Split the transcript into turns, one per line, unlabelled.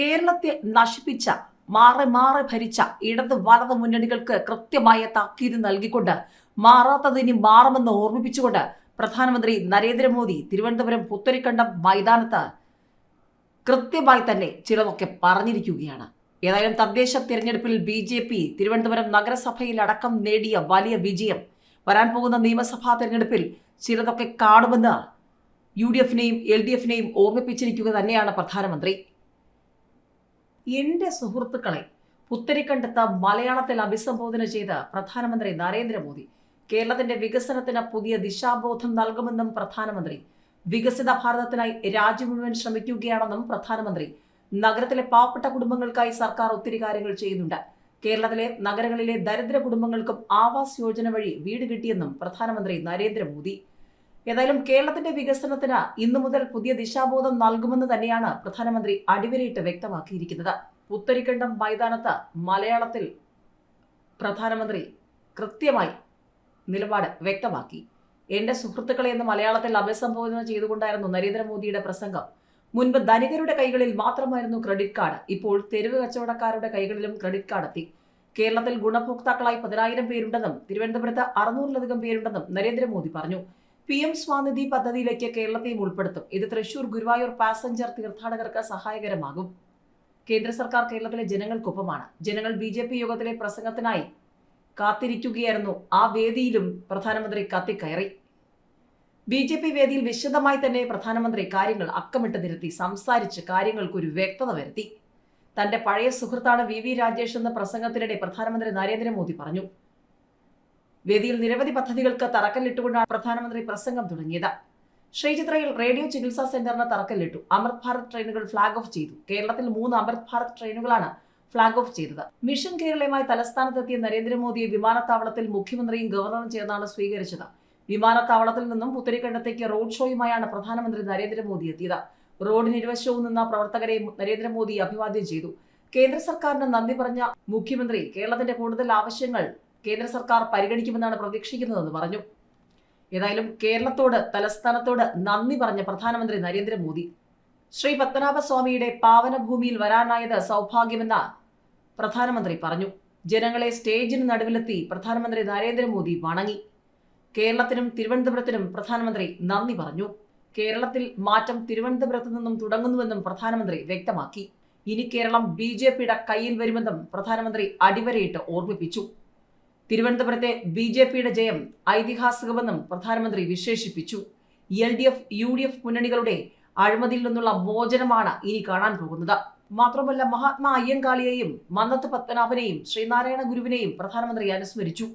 കേരളത്തെ നശിപ്പിച്ച മാറി മാറി ഭരിച്ച ഇടത് വലത് മുന്നണികൾക്ക് കൃത്യമായ താക്കീത് നൽകിക്കൊണ്ട് മാറാത്തതിനി മാറുമെന്ന് ഓർമ്മിപ്പിച്ചുകൊണ്ട് പ്രധാനമന്ത്രി നരേന്ദ്രമോദി തിരുവനന്തപുരം പുത്തരിക്കണ്ടം മൈതാനത്ത് കൃത്യമായി തന്നെ ചിലതൊക്കെ പറഞ്ഞിരിക്കുകയാണ്. ഏതായാലും തദ്ദേശ തിരഞ്ഞെടുപ്പിൽ ബി ജെ പി തിരുവനന്തപുരം നഗരസഭയിൽ അടക്കം നേടിയ വലിയ വിജയം. വരാൻ പോകുന്ന നിയമസഭാ തിരഞ്ഞെടുപ്പിൽ ചിലതൊക്കെ കാണുമെന്ന് യു ഡി എഫിനെയും എൽ ഡി എഫിനെയും ഓർമ്മിപ്പിച്ചിരിക്കുക തന്നെയാണ് പ്രധാനമന്ത്രി. എന്റെ സുഹൃത്തുക്കളെ പുത്തരിക്കണ്ടത്ത് മലയാളത്തിൽ അഭിസംബോധന ചെയ്ത പ്രധാനമന്ത്രി നരേന്ദ്രമോദി കേരളത്തിന്റെ വികസനത്തിന് പുതിയ ദിശാബോധം നൽകുമെന്നും പ്രധാനമന്ത്രി വികസിത ഭാരതത്തിനായി രാജ്യം മുഴുവൻ ശ്രമിക്കുകയാണെന്നും പ്രധാനമന്ത്രി നഗരത്തിലെ പാവപ്പെട്ട കുടുംബങ്ങൾക്കായി സർക്കാർ ഒത്തിരി കാര്യങ്ങൾ ചെയ്യുന്നുണ്ട്. കേരളത്തിലെ നഗരങ്ങളിലെ ദരിദ്ര കുടുംബങ്ങൾക്കും ആവാസ് യോജന വഴി വീട് കിട്ടിയെന്നും പ്രധാനമന്ത്രി നരേന്ദ്രമോദി. ഏതായാലും കേരളത്തിന്റെ വികസനത്തിന് ഇന്നു മുതൽ പുതിയ ദിശാബോധം നൽകുമെന്ന് തന്നെയാണ് പ്രധാനമന്ത്രി അടിവരയിട്ട് വ്യക്തമാക്കിയിരിക്കുന്നത്. പുത്തരിക്കണ്ടം മൈതാനത്ത് മലയാളത്തിൽ പ്രധാനമന്ത്രി കൃത്യമായി നിലപാട് വ്യക്തമാക്കി. എന്റെ സുഹൃത്തുക്കളെ എന്ന് മലയാളത്തിൽ അഭിസംബോധന ചെയ്തുകൊണ്ടായിരുന്നു നരേന്ദ്രമോദിയുടെ പ്രസംഗം. മുൻപ് ധനികരുടെ കൈകളിൽ മാത്രമായിരുന്നു ക്രെഡിറ്റ് കാർഡ്. ഇപ്പോൾ തെരുവ് കച്ചവടക്കാരുടെ കൈകളിലും ക്രെഡിറ്റ് കാർഡ് എത്തി. കേരളത്തിൽ ഗുണഭോക്താക്കളായി പതിനായിരം പേരുണ്ടെന്നും തിരുവനന്തപുരത്ത് അറുന്നൂറിലധികം പേരുണ്ടെന്നും നരേന്ദ്രമോദി പറഞ്ഞു. പി എം സ്വാനിധി പദ്ധതിയിലേക്ക് കേരളത്തെയും ഉൾപ്പെടുത്തും. ഇത് തൃശൂർ ഗുരുവായൂർ പാസഞ്ചർ തീർത്ഥാടകർക്ക് സഹായകരമാകും. കേന്ദ്ര സർക്കാർ കേരളത്തിലെ ജനങ്ങൾക്കൊപ്പമാണ്. ജനങ്ങൾ ബി ജെ പി യോഗത്തിലെ പ്രസംഗത്തിനായി കാത്തിരിക്കുകയായിരുന്നു. ആ വേദിയിലും പ്രധാനമന്ത്രി കത്തിക്കയറി. ബി ജെ പി വേദിയിൽ വിശദമായി തന്നെ പ്രധാനമന്ത്രി കാര്യങ്ങൾ അക്കമിട്ട് നിരത്തി സംസാരിച്ച് കാര്യങ്ങൾക്ക് ഒരു വ്യക്തത വരുത്തി. തന്റെ പഴയ സുഹൃത്താണ് വി വി രാജേഷ് എന്ന പ്രസംഗത്തിനിടെ പ്രധാനമന്ത്രി നരേന്ദ്രമോദി പറഞ്ഞു. വേദിയിൽ നിരവധി പദ്ധതികൾക്ക് തറക്കല്ലിട്ടുകൊണ്ടാണ് പ്രധാനമന്ത്രി പ്രസംഗം തുടങ്ങിയത്. ശ്രീചിത്രയിൽ റേഡിയോ ചികിത്സാ സെന്ററിന് തറക്കല്ലിട്ടു. അമൃത് ഭാരത് ട്രെയിനുകൾ ഫ്ളാഗ് ഓഫ് ചെയ്തു. കേരളത്തിൽ മൂന്ന് അമൃത് ഭാരത് ട്രെയിനുകളാണ് ഫ്ളാഗ് ഓഫ് ചെയ്തത്. മിഷൻ കേരളയുമായി തലസ്ഥാനത്തെത്തിയ നരേന്ദ്രമോദിയെ വിമാനത്താവളത്തിൽ മുഖ്യമന്ത്രിയും ഗവർണറും ചേർന്നാണ് സ്വീകരിച്ചത്. വിമാനത്താവളത്തിൽ നിന്നും പുത്തരിക്കണ്ടത്തേക്ക് റോഡ് ഷോയുമായാണ് പ്രധാനമന്ത്രി നരേന്ദ്രമോദി എത്തിയത്. റോഡിന് ഇരുവശവും നിന്ന പ്രവർത്തകരെ നരേന്ദ്രമോദി അഭിവാദ്യം ചെയ്തു. കേന്ദ്ര സർക്കാരിന് നന്ദി പറഞ്ഞ മുഖ്യമന്ത്രി കേരളത്തിന്റെ കൂടുതൽ ആവശ്യങ്ങൾ കേന്ദ്ര സർക്കാർ പരിഗണിക്കുമെന്നാണ് പ്രതീക്ഷിക്കുന്നതെന്ന് പറഞ്ഞു. ഏതായാലും കേരളത്തോട് തലസ്ഥാനത്തോട് നന്ദി പറഞ്ഞ പ്രധാനമന്ത്രി നരേന്ദ്രമോദി. ശ്രീ പത്മനാഭസ്വാമിയുടെ പാവനഭൂമിയിൽ വരാനായത് സൗഭാഗ്യമെന്ന് പ്രധാനമന്ത്രി പറഞ്ഞു. ജനങ്ങളെ സ്റ്റേജിന് നടുവിലെത്തി പ്രധാനമന്ത്രി നരേന്ദ്രമോദി വണങ്ങി. കേരളത്തിനും തിരുവനന്തപുരത്തിനും പ്രധാനമന്ത്രി നന്ദി പറഞ്ഞു. കേരളത്തിൽ മാറ്റം തിരുവനന്തപുരത്ത് നിന്നും തുടങ്ങുന്നുവെന്നും പ്രധാനമന്ത്രി വ്യക്തമാക്കി. ഇനി കേരളം ബി കയ്യിൽ വരുമെന്നും പ്രധാനമന്ത്രി അടിവരയിട്ട് ഓർമ്മിപ്പിച്ചു. തിരുവനന്തപുരത്തെ ബി ജെ പിയുടെ ജയം ഐതിഹാസികമെന്നും പ്രധാനമന്ത്രി വിശേഷിപ്പിച്ചു. L D F U D F മുന്നണികളുടെ അഴിമതിയിൽ നിന്നുള്ള മോചനമാണ് ഇനി കാണാൻ പോകുന്നത്. മാത്രമല്ല മഹാത്മാ അയ്യങ്കാളിയെയും മന്നത്ത് പത്മനാഭനെയും ശ്രീനാരായണ ഗുരുവിനെയും പ്രധാനമന്ത്രി അനുസ്മരിച്ചു.